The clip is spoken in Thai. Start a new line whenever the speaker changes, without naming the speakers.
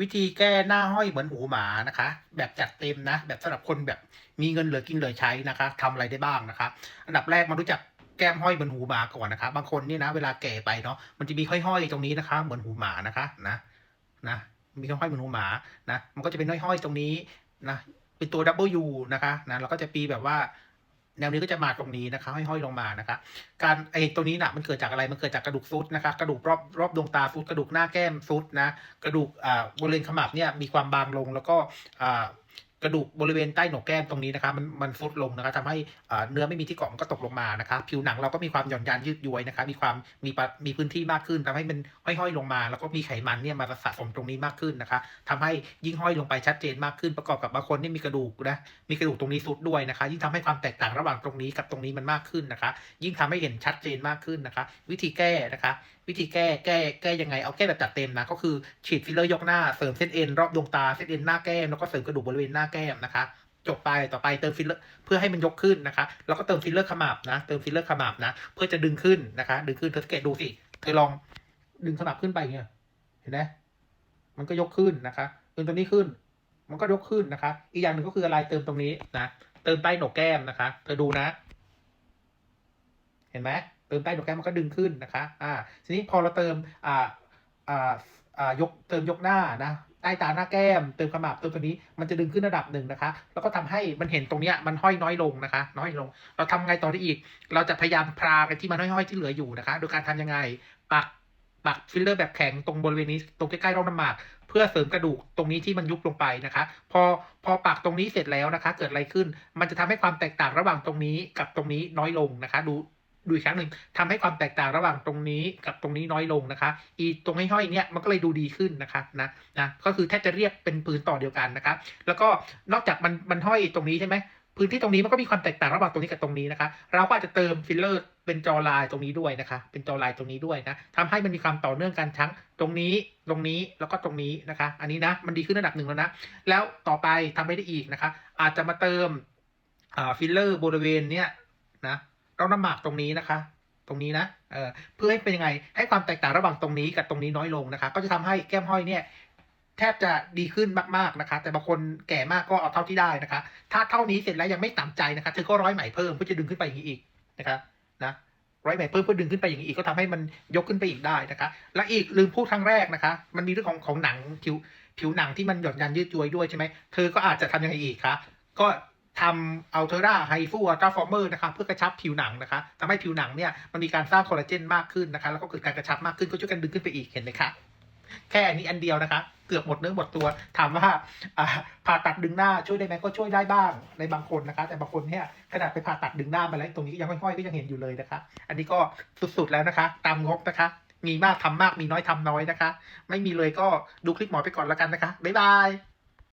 วิธีแก้หน้าห้อยเหมือนหูหมานะคะ แบบจัดเต็มนะ แบบสำหรับคนแบบมีเงินเหลือกินเหลือใช้นะคะทำอะไรได้บ้างนะคะ อันดับแรกมารู้จักแก้มห้อยเหมือนหูหมาก่อนนะคะ บางคนนี่นะ เวลาแก่ไปเนาะมันจะมีห้อยๆตรงนี้นะคะ เหมือนหูหมานะคะนะนะมีห้อยเหมือนหูหมานะ มันก็จะเป็นห้อยๆตรงนี้นะเป็นตัว W นะคะนะแล้วก็จะปีแบบว่า แนวนี้ก็จะมาตรงนี้นะคะห้อยๆลงมานะคะ การไอ้ตัวนี้นะมันเกิดจากอะไรมันเกิดจากกระดูกซุดนะคะ กระดูกรอบรอบดวงตาซุดกระดูกหน้าแก้มซุดนะ กระดูกอ่าบริเวณขมับเนี่ยมีความบางลงแล้วก็อ่า กระดูกบริเวณใต้โหนกแก้มตรงนี้นะคะมันมันซุดลงนะคะทำให้อ่าเนื้อไม่มีที่เกาะมันก็ตกลงมานะคะผิวหนังเราก็มีความหย่อนยานยืดย้วยนะคะมีความมีปะมีพื้นที่มากขึ้นทำให้มันห้อยๆลงมา แล้วก็มีไขมันเนี่ยมาสะสมตรงนี้มากขึ้นนะคะทำให้ยิ่งห้อยลงไปชัดเจนมากขึ้น ประกอบกับบางคนนี่มีกระดูกนะมีกระดูกตรงนี้ซุดด้วยนะคะยิ่งทำให้ความแตกต่างระหว่างตรงนี้กับตรงนี้มันมากขึ้นนะคะ ยิ่งทำให้เห็นชัดเจนมากขึ้นนะคะ วิธีแก้นะคะวิธีแก้แก้แก้ยังไงเอาแก้แบบจัดเต็มนะก็คือฉีดฟิลเลอร์ยกหน้าเสริมเส้นเอ็นรอบดวงตาเส้นเอ็นหน้าแก้มแล้วก็เสริมกระดูกบริเวณหน้าแก้มนะคะ จบไปต่อไปเติมฟิลเลอร์เพื่อให้มันยกขึ้นนะคะแล้วก็เติมฟิลเลอร์ขมับนะ เติมฟิลเลอร์ขมับนะ เพื่อจะดึงขึ้นนะคะ ดึงขึ้นเธอสังเกตดูสิเธอลองดึงขมับขึ้นไปเงี้ยเห็นไหมมันก็ยกขึ้นนะคะดึงตรงนี้ขึ้น มันก็ยกขึ้นนะคะ อีกอย่างหนึ่งก็คืออะไรเติมตรงนี้นะเติมใต้โหนกแก้มนะคะ เธอดูนะ เห็นไหมเติมใต้โหนกแก้มมันก็ดึงขึ้นนะคะ อ่า ทีนี้พอเราเติมอ่าอ่าอ่ายกเติมยกหน้านะ ใต้ตาหน้าแก้มเติมขมับเติมตัวนี้มันจะดึงขึ้นระดับหนึ่งนะคะ แล้วก็ทำให้มันเห็นตรงเนี้ยมันห้อยน้อยลงนะคะ น้อยลง เราทำไงต่อได้อีก เราจะพยายามพรากันที่มันห้อยๆที่เหลืออยู่นะคะ โดยการทำยังไงปักปักฟิลเลอร์แบบแข็งตรงบริเวณนี้ตรงใกล้ๆร่องน้ำหมากเพื่อเสริมกระดูกตรงนี้ที่มันยุบลงไปนะคะ พอพอปักตรงนี้เสร็จแล้วนะคะ เกิดอะไรขึ้น มันจะทำให้ความแตกต่างระหว่างตรงนี้กับตรงนี้น้อยลงนะคะ ดู ดูอีกครั้งหนึ่งทำให้ความแตกต่างระหว่างตรงนี้กับตรงนี้น้อยลงนะคะ อีตรงห้อยๆเนี่ยมันก็เลยดูดีขึ้นนะคะนะนะก็คือแทบจะเรียกเป็นพื้นต่อเดียวกันนะคะแล้วก็นอกจากมันมันห้อยตรงนี้ใช่ไหมพื้นที่ตรงนี้มันก็มีความแตกต่างระหว่างตรงนี้กับตรงนี้นะคะ เราก็อาจจะเติมฟิลเลอร์เป็นจอลายตรงนี้ด้วยนะคะ เป็นจอลายตรงนี้ด้วยนะทำให้มันมีความต่อเนื่องกันทั้งตรงนี้ตรงนี้แล้วก็ตรงนี้นะคะ อันนี้นะมันดีขึ้นระดับหนึ่งแล้วนะ แล้วต่อไปทำไม่ได้อีกนะคะ อาจจะมาเติมฟิลเลอร์บริเวณเนี้ยนะ ร่องน้ำหมากตรงนี้นะคะ ตรงนี้นะเออเพื่อให้เป็นยังไงให้ความแตกต่างระหว่างตรงนี้กับตรงนี้น้อยลงนะคะ ก็จะทำให้แก้มห้อยเนี่ยแทบจะดีขึ้นมากๆนะคะ แต่บางคนแก่มากก็เอาเท่าที่ได้นะคะ ถ้าเท่านี้เสร็จแล้วยังไม่ตามใจนะคะเธอก็ร้อยไหมเพิ่มเพื่อจะดึงขึ้นไปอย่างนี้อีกนะคะนะร้อยไหมเพิ่มเพื่อดึงขึ้นไปอย่างนี้อีกก็ทำให้มันยกขึ้นไปอีกได้นะคะ และอีกลืมพูดครั้งแรกนะคะ มันมีเรื่องของของหนังผิวผิวหนังที่มันหย่อนยันยืดย้วยด้วยใช่ไหมเธอก็อาจจะทำยังไงอีกคะก็ ทำอัลเทอร่าไฮฟูอัลตราฟอร์เมอร์นะคะเพื่อกระชับผิวหนังนะคะทำให้ผิวหนังเนี่ยมันมีการสร้างคอลลาเจนมากขึ้นนะคะ แล้วก็เกิดการกระชับมากขึ้นก็ช่วยกันดึงขึ้นไปอีกเห็นไหมคะแค่อันนี้อันเดียวนะคะ เกือบหมดเนื้อหมดตัวถามว่าผ่าตัดดึงหน้าช่วยได้ไหมก็ช่วยได้บ้างในบางคนนะคะ แต่บางคนเนี่ยขนาดไปผ่าตัดดึงหน้ามาแล้วตรงนี้ยังค่อยๆก็ยังเห็นอยู่เลยนะคะ อันนี้ก็สุดๆแล้วนะคะ ตามงบนะคะ มีมากทำมากมีน้อยทำน้อยนะคะ ไม่มีเลยก็ดูคลิปหมอไปก่อนแล้วกันนะคะบ๊ายบาย